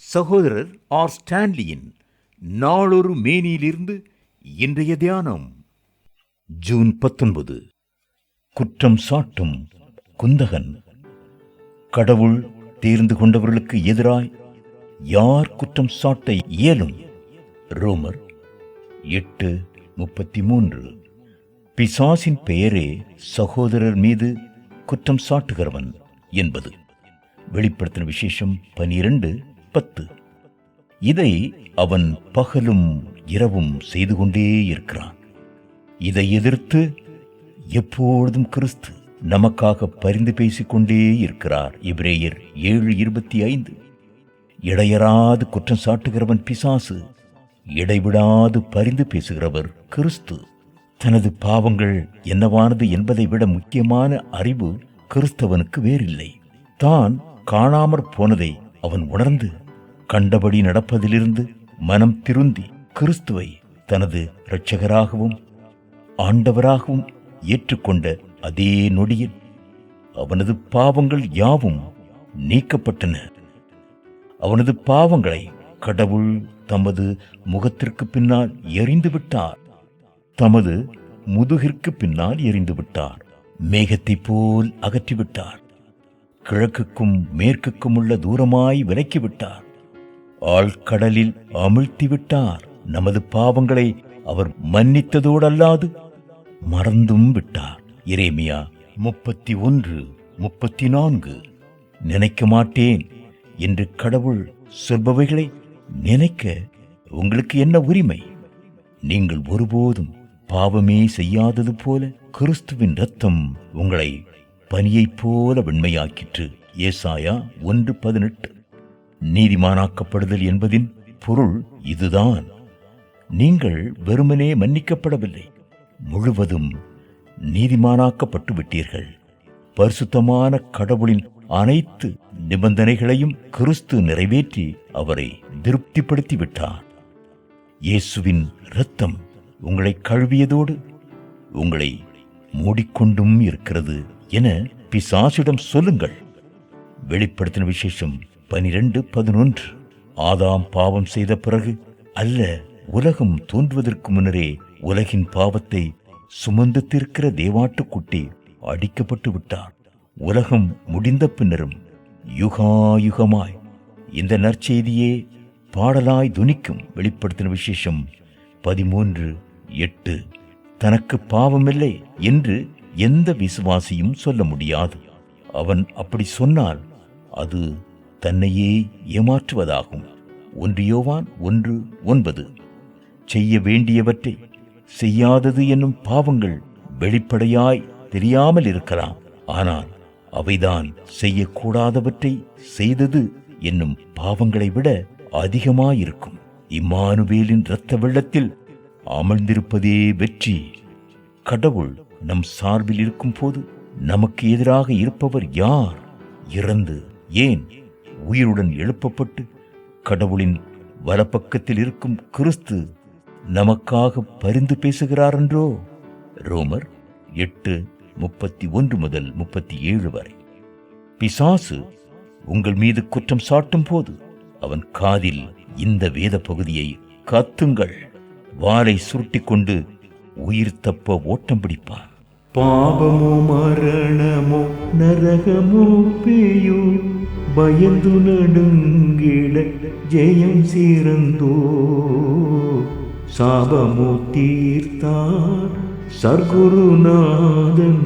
சகோதரர் ஆர். ஸ்டான்லியின் நாளொரு மேனியிலிருந்து இன்றைய தியானம். ஜூன் பத்தொன்பது. குற்றம் சாட்டும் குந்தகன். கடவுள் தேர்ந்து கொண்டவர்களுக்கு எதிராய் யார் குற்றம் சாட்ட இயலும்? ரோமர் எட்டு முப்பத்தி மூன்று பிசாசின் பெயரே சகோதரர் மீது குற்றம் சாட்டுகிறவன் என்பது. வெளிப்படுத்தின விசேஷம் பனிரெண்டு பத்து இதை அவன் பகலும் இரவும் செய்து கொண்டே இருக்கிறான். இதை எதிர்த்து எப்பொழுதும் கிறிஸ்து நமக்காக பரிந்து பேசிக்கொண்டே இருக்கிறார். இப்ரேயர் ஏழு இருபத்தி ஐந்து. இடையராது குற்றம் சாட்டுகிறவன் பிசாசு இடைவிடாது பரிந்து பேசுகிறவர் கிறிஸ்து. தனது பாவங்கள் என்னவானது என்பதை விட முக்கியமான அறிவு கிறிஸ்தவனுக்கு வேறில்லை. தான் காணாமற் போனதை அவன் உணர்ந்து கண்டபடி நடப்பதிலிருந்து மனம் திருந்தி கிறிஸ்துவை தனது இரட்சகராகவும் ஆண்டவராகவும் ஏற்றுக்கொண்ட அதே நொடியில் அவனது பாவங்கள் யாவும் நீக்கப்பட்டன. அவனது பாவங்களை கடவுள் தமது முகத்திற்கு பின்னால் எறிந்து விட்டார். தமது முதுகிற்கு பின்னால் எறிந்து விட்டார். மேகத்தைப் போல் அகற்றிவிட்டார். கிழக்குக்கும் மேற்குக்கும் உள்ள தூரமாய் விலக்கிவிட்டார். ஆழ்கடலில் அமிழ்த்திவிட்டார். நமது பாவங்களை அவர் மன்னித்ததோடல்லாது மறந்தும் விட்டார். இரேமியா முப்பத்தி ஒன்று முப்பத்தி நான்கு நினைக்க மாட்டேன் என்று கடவுள் சொல்பவைகளை நினைக்க உங்களுக்கு என்ன உரிமை? நீங்கள் ஒருபோதும் பாவமே செய்யாதது போல கிறிஸ்துவின் ரத்தம் உங்களை பனியைப் போல வெண்மையாக்கிற்று. ஏசாயா ஒன்று பதினெட்டு. நீதிமானாக்கப்படுதல் என்பதின் பொருள் இதுதான். நீங்கள் வெறுமனே மன்னிக்கப்படவில்லை. முழுவதும் நீதிமானாக்கப்பட்டு விட்டீர்கள். பரிசுத்தமான கடவுளின் அனைத்து நிபந்தனைகளையும் கிறிஸ்து நிறைவேற்றி அவரை திருப்திப்படுத்தி விட்டார். இயேசுவின் இரத்தம் உங்களை கழுவியதோடு உங்களை மூடிக்கொண்டும் இருக்கிறது. என பிசாசிடம் சொல்லுங்கள். வெளிப்படுத்தின விசேஷம் பனிரெண்டு பதினொன்று. ஆதாம் பாவம் செய்த பிறகு அல்ல உலகம் தோன்றுவதற்கு முன்னரே உலகின் பாவத்தை சுமந்து தீர்க்கிற தேவாட்டுக்குட்டி அடிக்கப்பட்டு விட்டார். உலகம் முடிந்த பின்னரும் யுகாயுகமாய். இந்த நற்செய்தியே பாடலாய் துணிக்கும் வெளிப்படுத்தின விசேஷம் பதிமூன்று எட்டு. தனக்கு பாவமில்லை என்று எந்த விசுவாசியும் சொல்ல முடியாது. அவன் அப்படி சொன்னால் அது தன்னையே ஏமாற்றுவதாகும். ஒன்றியோவான் ஒன்று ஒன்பது. செய்ய வேண்டியவற்றை செய்யாதது என்னும் பாவங்கள் வெளிப்படையாய் தெரியாமல் இருக்கலாம். ஆனால் அவைதான் செய்யக்கூடாதவற்றை செய்தது என்னும் பாவங்களை விட அதிகமாயிருக்கும். இம்மானுவேலின் இரத்த வெள்ளத்தில் அமர்ந்திருப்பதே வெற்றி. கடவுள் நம் சார்பில் இருக்கும் போது நமக்கு எதிராக இருப்பவர் யார்? இறந்து ஏன் உயிருடன் எழுப்பப்பட்டு கடவுளின் வலப்பக்கத்தில் இருக்கும் கிறிஸ்து நமக்காக பரிந்து பேசுகிறார் என்றோ ரோமர் எட்டு முப்பத்தி ஒன்று முதல் முப்பத்தி ஏழு வரை. பிசாசு உங்கள் மீது குற்றம் சாட்டும் போது அவன் காதில் இந்த வேத பகுதியை கத்துங்கள். வாளை சுருட்டிக் கொண்டு உயிர் தப்ப ஓட்டம் பிடிப்பான் பாபமோ மரணமோ நரகமோ பேயோ பயந்து நடுங்கிட ஜெயம் சீரந்தோ சாபமோ தீர்த்தார் சர்க்குருநாதன்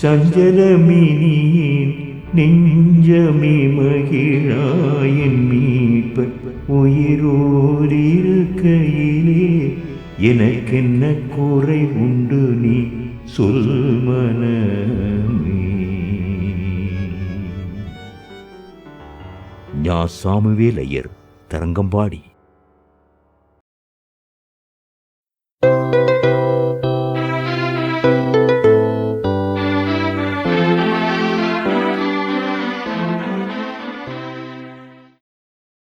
சஞ்சலமினியின் நெஞ்சமே மகிழாயின் மீட்ப உயிரோரிருக்கையிலே எனக்கென்ன குறை உண்டு நீ சொல் மனமே. ஞா சாமுவேல் ஐயர் தரங்கம்பாடி.